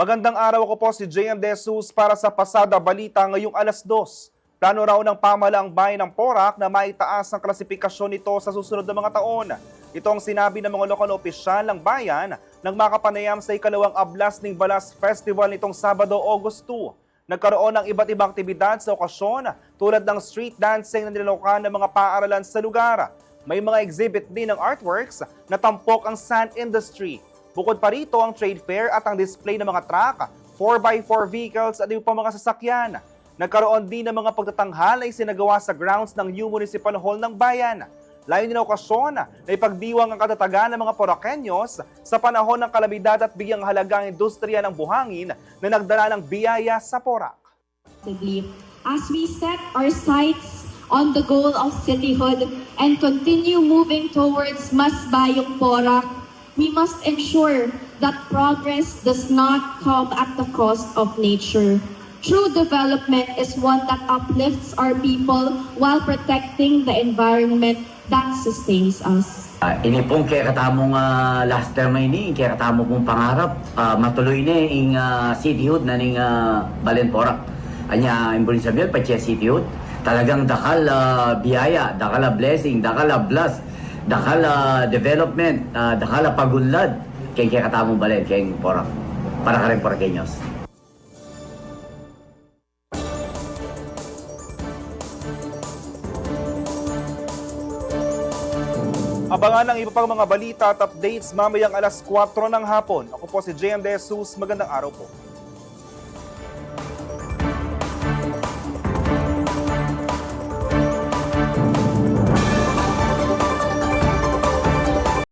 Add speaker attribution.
Speaker 1: Magandang araw ako po si JM De Jesus para sa Pasada Balita ngayong alas 2. Plano raw ng pamalaang bayan ng Porac na maitaas ang klasifikasyon nito sa susunod na mga taon. Ito ang sinabi ng mga lokal na opisyal ng bayan nang makapanayam sa ikalawang Ablas ng Balas Festival nitong Sabado, August 2. Nagkaroon ng iba't ibang aktibidad sa okasyon tulad ng street dancing na nilokan ng mga paaralan sa lugar. May mga exhibit din ng artworks na tampok ang sand industry. Bukod pa rito ang trade fair at ang display ng mga truck, 4x4 vehicles at iba pa mga sasakyan. Nagkaroon din ng mga pagtatanghal ay sinagawa sa grounds ng New Municipal Hall ng Bayan. Layo ng okasyon na ipagdiwang ang katatagan ng mga Porakenyos sa panahon ng kalamidad at bigyang halaga ang industriya ng buhangin na nagdala ng biyaya sa
Speaker 2: responsibly as we set our sights on the goal of cityhood and continue moving towards Mas Bayong Porac, we must ensure that progress does not come at the cost of nature. True development is one that uplifts our people while protecting the environment that sustains us.
Speaker 3: Uh, ini pong kaya katamong uh, last term ini, kaya katamo pong pangarap, ah, matuloy na ing uh, cityhood na ning uh, Balenporak. Anya, imburin sabihin, pa cityhood. Talagang dakal ah, biyaya, dakal blessing, dakal bless, dakal ah, development, ah, dakal ah, pagunlad. Kaya kaya katamong balen, kaya Porak. Para ka rin Porakenyos.
Speaker 1: Abangan ang iba pang mga balita at updates mamayang alas 4 ng hapon. Ako po si JM De Jesus. Magandang araw po.